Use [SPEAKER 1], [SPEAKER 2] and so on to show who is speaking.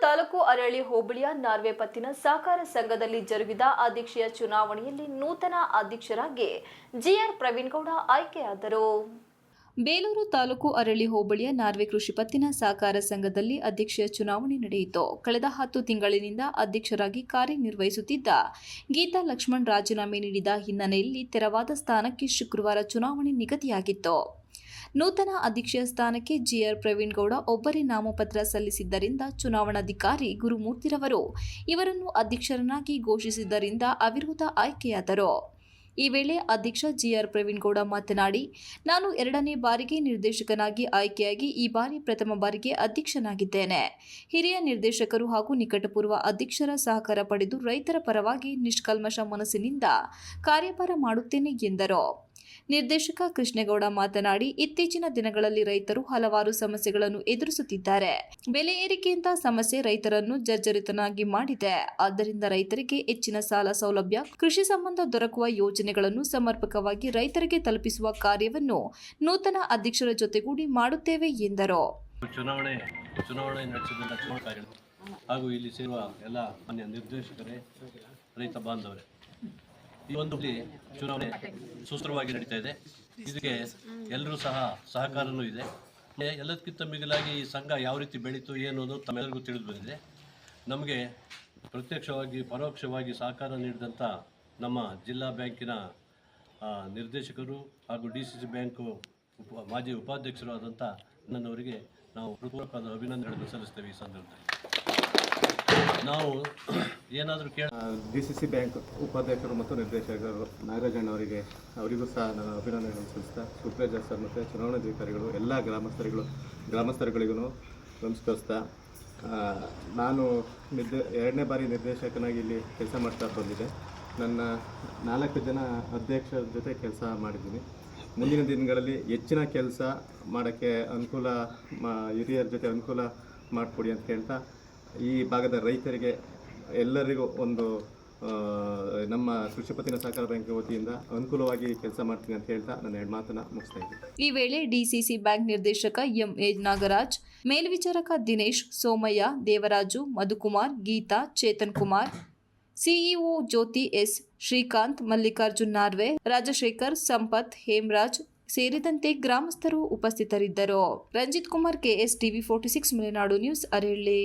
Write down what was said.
[SPEAKER 1] ತಾಲೂಕು ಅರಳಿ ಹೋಬಳಿಯ ನಾರ್ವೆ ಪತ್ತಿನ ಸಹಕಾರ ಸಂಘದಲ್ಲಿ ಜರುಗಿದ ಅಧ್ಯಕ್ಷೀಯ ಚುನಾವಣೆಯಲ್ಲಿ ನೂತನ ಅಧ್ಯಕ್ಷರಾಗಿ ಜಿಆರ್ ಪ್ರವೀಣ್ ಗೌಡ ಆಯ್ಕೆಯಾದರು. ಬೇಲೂರು ತಾಲೂಕು ಅರಳಿ ಹೋಬಳಿಯ ನಾರ್ವೆ ಕೃಷಿ ಪತ್ತಿನ ಸಹಕಾರ ಸಂಘದಲ್ಲಿ ಅಧ್ಯಕ್ಷೀಯ ಚುನಾವಣೆ ನಡೆಯಿತು. ಕಳೆದ ಹತ್ತು ತಿಂಗಳಿನಿಂದ ಅಧ್ಯಕ್ಷರಾಗಿ ಕಾರ್ಯನಿರ್ವಹಿಸುತ್ತಿದ್ದ ಗೀತಾ ಲಕ್ಷ್ಮಣ್ ರಾಜೀನಾಮೆ ನೀಡಿದ ಹಿನ್ನೆಲೆಯಲ್ಲಿ ತೆರವಾದ ಸ್ಥಾನಕ್ಕೆ ಶುಕ್ರವಾರ ಚುನಾವಣೆ ನಿಗದಿಯಾಗಿತ್ತು. ನೂತನ ಅಧ್ಯಕ್ಷ ಸ್ಥಾನಕ್ಕೆ ಜಿಆರ್ ಪ್ರವೀಣ್ ಗೌಡ ಒಬ್ಬರೇ ನಾಮಪತ್ರ ಸಲ್ಲಿಸಿದ್ದರಿಂದ ಚುನಾವಣಾಧಿಕಾರಿ ಗುರುಮೂರ್ತಿರವರು ಇವರನ್ನು ಅಧ್ಯಕ್ಷರನ್ನಾಗಿ ಘೋಷಿಸಿದ್ದರಿಂದ ಅವಿರೋಧ ಆಯ್ಕೆಯಾದರು. ಈ ವೇಳೆ ಅಧ್ಯಕ್ಷ ಜಿಆರ್ ಪ್ರವೀಣ್ ಗೌಡ ಮಾತನಾಡಿ, ನಾನು ಎರಡನೇ ಬಾರಿಗೆ ನಿರ್ದೇಶಕನಾಗಿ ಆಯ್ಕೆಯಾಗಿ ಈ ಬಾರಿ ಪ್ರಥಮ ಬಾರಿಗೆ ಅಧ್ಯಕ್ಷನಾಗಿದ್ದೇನೆ. ಹಿರಿಯ ನಿರ್ದೇಶಕರು ಹಾಗೂ ನಿಕಟಪೂರ್ವ ಅಧ್ಯಕ್ಷರ ಸಹಕಾರ ಪಡೆದು ರೈತರ ಪರವಾಗಿ ನಿಷ್ಕಲ್ಮಶ ಮನಸ್ಸಿನಿಂದ ಕಾರ್ಯಭಾರ ಮಾಡುತ್ತೇನೆ ಎಂದರು. ನಿರ್ದೇಶಕ ಕೃಷ್ಣೇಗೌಡ ಮಾತನಾಡಿ, ಇತ್ತೀಚಿನ ದಿನಗಳಲ್ಲಿ ರೈತರು ಹಲವಾರು ಸಮಸ್ಯೆಗಳನ್ನು ಎದುರಿಸುತ್ತಿದ್ದಾರೆ. ಬೆಲೆ ಏರಿಕೆಯಿಂದ ಸಮಸ್ಯೆ ರೈತರನ್ನು ಜರ್ಜರಿತನಾಗಿ ಮಾಡಿದೆ. ಆದ್ದರಿಂದ ರೈತರಿಗೆ ಹೆಚ್ಚಿನ ಸಾಲ ಸೌಲಭ್ಯ, ಕೃಷಿ ಸಂಬಂಧ ದೊರಕುವ ಯೋಜನೆಗಳನ್ನು ಸಮರ್ಪಕವಾಗಿ ರೈತರಿಗೆ ತಲುಪಿಸುವ ಕಾರ್ಯವನ್ನು ನೂತನ ಅಧ್ಯಕ್ಷರ ಜೊತೆಗೂಡಿ ಮಾಡುತ್ತೇವೆ ಎಂದರು.
[SPEAKER 2] ಚುನಾವಣೆ ಚುನಾವಣೆ ನಡೆಸಿದಂಥ ಹಾಗೂ ಇಲ್ಲಿ ಸೇರುವ ಎಲ್ಲ ನಿರ್ದೇಶಕರೇ, ರೈತ ಬಾಂಧವರೇ ಈ ಒಂದು ಚುನಾವಣೆ ಸೂತ್ರವಾಗಿ ನಡೀತಾ ಇದೆ. ಇದಕ್ಕೆ ಎಲ್ಲರೂ ಸಹ ಸಹಕಾರನೂ ಇದೆ. ಎಲ್ಲದಕ್ಕಿಂತ ಮಿಗಿಲಾಗಿ ಈ ಸಂಘ ಯಾವ ರೀತಿ ಬೆಳೀತು, ಏನು ಅನ್ನೋದು ತಮ್ಮೆಲ್ಲರಿಗೂ ತಿಳಿದು ಬಂದಿದೆ. ನಮಗೆ ಪ್ರತ್ಯಕ್ಷವಾಗಿ, ಪರೋಕ್ಷವಾಗಿ ಸಹಕಾರ ನೀಡಿದಂಥ ನಮ್ಮ ಜಿಲ್ಲಾ ಬ್ಯಾಂಕಿನ ನಿರ್ದೇಶಕರು ಹಾಗೂ ಡಿ ಸಿ ಸಿ ಬ್ಯಾಂಕು ಉಪ, ಮಾಜಿ ಉಪಾಧ್ಯಕ್ಷರು ಆದಂಥ ನನ್ನವರಿಗೆ ನಾವು ಹೃತ್ಪೂರ್ವಕವಾದ ಅಭಿನಂದನೆಗಳನ್ನು ಸಲ್ಲಿಸ್ತೇವೆ ಈ ಸಂದರ್ಭದಲ್ಲಿ. ನಾವು ಏನಾದರೂ ಕೇಳ
[SPEAKER 3] ಡಿ ಸಿ ಸಿ ಬ್ಯಾಂಕ್ ಉಪಾಧ್ಯಕ್ಷರು ಮತ್ತು ನಿರ್ದೇಶಕರು ನಾಗರಾಜಣ್ಣ ಅವರಿಗೆ ಅವರಿಗೂ ಸಹ ನಾನು ಅಭಿನಂದನೆಗಳನ್ನು ಸಲ್ಲಿಸ್ತಾ, ಸುಪ್ರೇಜಾ ಸರ್ ಮತ್ತು ಚುನಾವಣಾಧಿಕಾರಿಗಳು ಎಲ್ಲ ಗ್ರಾಮಸ್ಥರಿಗಳು, ಗ್ರಾಮಸ್ಥರುಗಳಿಗೂ ನಮಸ್ಕರಿಸ್ತಾ ನಾನು ನಿರ್ದೇ ಎರಡನೇ ಬಾರಿ ನಿರ್ದೇಶಕನಾಗಿ ಇಲ್ಲಿ ಕೆಲಸ ಮಾಡ್ತಾ ಬಂದಿದ್ದೆ. ನನ್ನ ನಾಲ್ಕು ಜನ ಅಧ್ಯಕ್ಷರ ಜೊತೆ ಕೆಲಸ ಮಾಡಿದ್ದೀನಿ. ಮುಂದಿನ ದಿನಗಳಲ್ಲಿ ಹೆಚ್ಚಿನ ಕೆಲಸ ಮಾಡೋಕ್ಕೆ ಅನುಕೂಲ ಹಿರಿಯರ ಜೊತೆ ಅನುಕೂಲ ಮಾಡಿಕೊಡಿ ಅಂತ ಹೇಳ್ತಾ ಈ ಭಾಗದ ರೈತರಿಗೆ ಎಲ್ಲರಿಗೂ ಒಂದು ನಮ್ಮ ಕೃಷಿ ಪತ್ತಿನ ಸಹಕಾರ ಬ್ಯಾಂಕ್ ವತಿಯಿಂದ ಅನುಕೂಲವಾಗಿ ಕೆಲಸ ಮಾಡ್ತೀನಿ ಅಂತ ಹೇಳ್ತಾ ನನ್ನ ಎರಡು ಮಾತನ್ನ ಮುಗಿಸ್ತಾ ಇದ್ದೀನಿ.
[SPEAKER 1] ಈ ವೇಳೆ ಡಿಸಿಸಿ ಬ್ಯಾಂಕ್ ನಿರ್ದೇಶಕ ಎಂ ಎ ನಾಗರಾಜ್, ಮೇಲ್ವಿಚಾರಕ Dinesh Somaiah, Devaraju Madhukumar, Geetha Chetan Kumar, CEO Jyothi S Srikanth, Mallikarjun Norway, Rajashekar, Sampath Hemaraj ಸೇರಿದಂತೆ ಗ್ರಾಮಸ್ಥರು ಉಪಸ್ಥಿತರಿದ್ದರು. Ranjith Kumar, KS TV forty six, Malenadu news, Aralli.